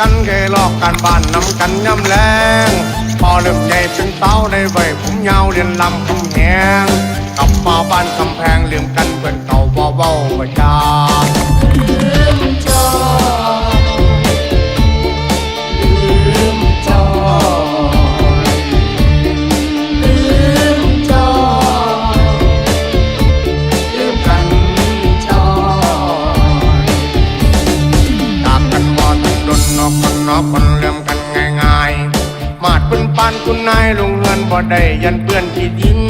กันเคยลอกกันบ้านนำกันย้ำแรงพอเริ่มใหญ่เป็นเต้าได้ใบผมยาวเรียนลำคำแหงกลับมาบ้านกำแพงลืมกันเพื่อนเก่าเบาเบาๆประจา คุณนายลงเงินบ่ได้ยันเพื่อนที่ดิน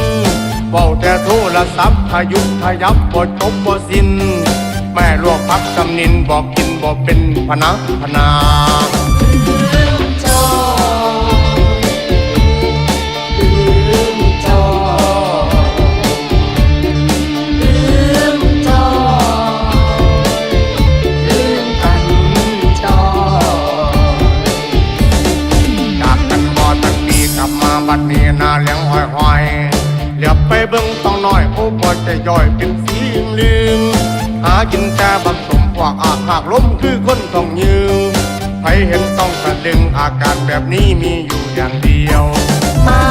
เว้าแต่โทรศัพท์พายุทยับบ่จบบ่สิ้น แม่ลวกพักกำนินบอกกินบอกเป็นพนักพนา ไปเบิ่งต้องน้อยโอ้บ่จะย่อยเป็นสีลืมหากินแต่บักสมพวกอาหากล้มคือคนต้องยืมใครเห็นต้องสะดึงอาการแบบนี้มีอยู่อย่างเดียวมา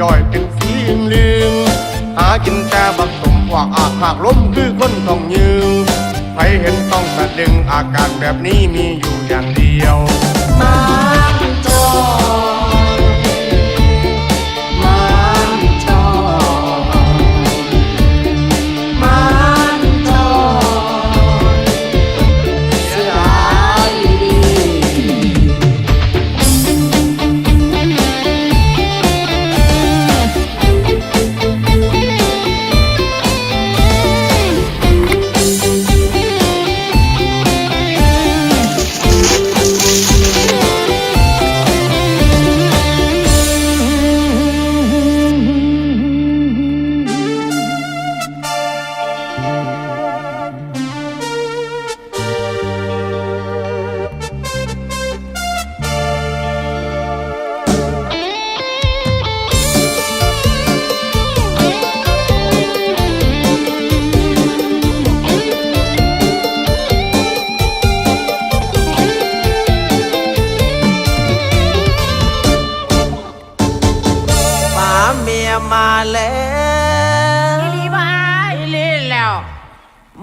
จะย่อยเป็นสีเลืมหากินแต่บักสมว่าอาหากล้มคือคนต้องยืนใครเห็นต้องสะดึงอาการแบบนี้มีอยู่อย่างเดียวมา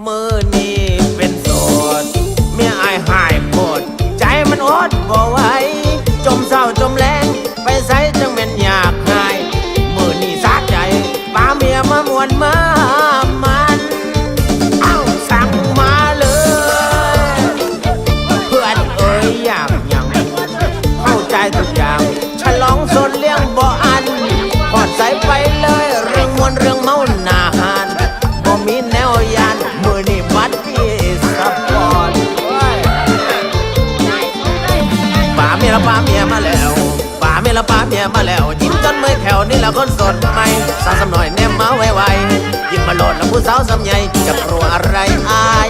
มือนี้เป็นโสดเมียอายหายหมดใจมันอดบ่ไหว ป่าเมียมาแล้วป่าเมียละป่าเมียมาแล้วยิ้มจนเมื่อยแขวนี่แหละคนสดใหม่สาวสำหน่อยแนมมาไวๆยิ้มมาโหลดแล้วผู้สาวสำใหญ่จะกลัวอะไรอาย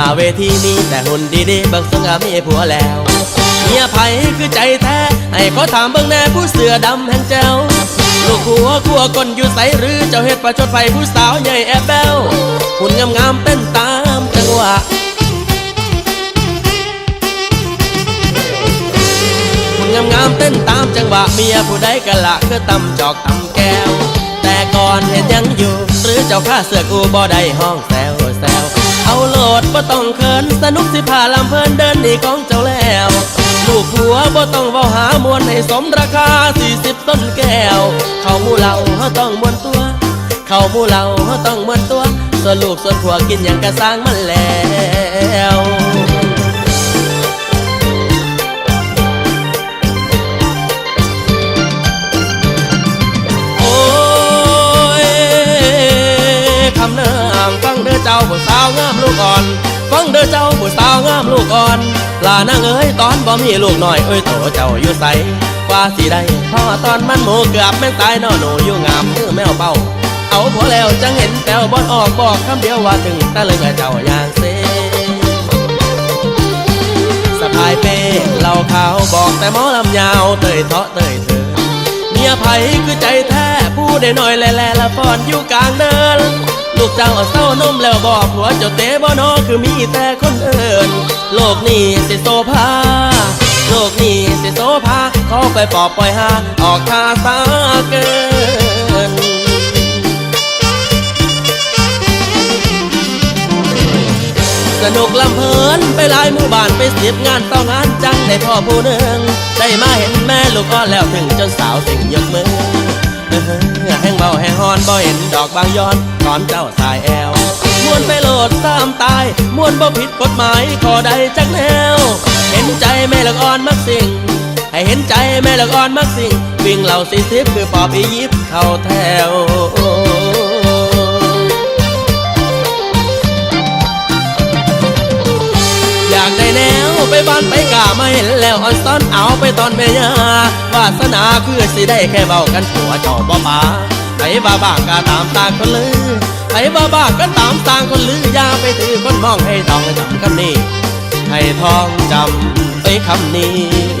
น้าเวทีนี้แต่หุ่นดีๆบิ่งสง่ามีผัวแล้วเมียไผคือใจแท้ให้เขอถามเบิ่งแน่ผู้เสือดำแห่งเจ้าลูกหัวขัวก้นอยู่ใสหรือเจ้าเฮ็ดประชดไฟผู้สาวใหญ่แอบแบวหุ่นงามๆเต้นตามจังหวะหุ่นงามๆเต้นตามจังหวะเมียผู้ใดกันละคือตำจอกตำแก้ว แต่ก่อนเห็นยังอยู่ หรือเจ้าข้าเสือกอูบ่ได้ห้องแซวแซว เอาโหลดบ่ต้องเขินสนุกสิพาลำเพลินเดินหนีของเจ้าแล้ว ลูกหัวบ่ต้องเว้าหามวนให้สมราคาสี่สิบต้นแก้ว เข้าหมู่เราเฮาต้องมวนตัว เข้าหมู่เราเฮาต้องมวนตัว ส่วนลูกส่วนผัวกินหยังกระสร้างมันแล้ว ผู้สาวงามลูกอ่อน ฟังเด้อเจ้าผู้สาวงามลูกอ่อนลานางเอ้ยตอนบ่มีลูกน้อยเอ้ยโตเจ้าอยู่ใสกว่าสิได้พ่อตอนมันหมูเกือบแม่ตายนอหนูอยู่งามมือแมวเป้า เอาผัวแล้วจังเห็นแต้วบอนออกบอกคำเดียวว่าถึงตะลึงเจ้าอย่างเซสะพายเป้เหล่าขาวบอกแต่หมอลำยาวเตยเทาะเตยเธอเมีย คือใจแท้ผู้ได้หน่อยแลแลละฟอนอยู่กลางเดิน ลูกเจ้าเศร้านมแล้วบอกหัวเจ้าเตะบ่นอคือมีแต่คนเอินโลกนี้สิโซภาโลกนี้สิโซภาเขอไปปอบปล่อยหาออกคาสาเกินสนุกลำเพลินไปหลายหมู่บ้านไปเสิบงานต่องานจังได้พ่อผู้หนึ่ง ได้มาเห็นแม่ลูกอ่อนแล้วถึงจนสาวสิ่งยกมือแห้งเบาแห้งฮอนบ่เห็นดอกบางย้อนตอนเจ้าสายแอวมวนไปโหลดตามตายมวนบ่ผิดกฎหมายขอใดจักแนว เห็นใจแม่ลูกอ่อนมักสิ่ง ให้เห็นใจแม่ลูกอ่อนมักสิ่ง วิ่งเหล่าสีทิพย์คือปอบอียิปต์เข้าแถวอยากได้แนว ไปบ้านไปกามาเห็นแล้วอ่อนซ้อนเอาไปตอนเมียาวาสนาคือสิได้แค่เบากันผัวเจ้าบ่ป่าไผบ้าบ้ากาตามตาคนลือไผบ้าบ้าก็ตามตาคนลืออย่าไปถือคนมองให้ต้องจำคำนี้ให้ทองจำไปคำนี้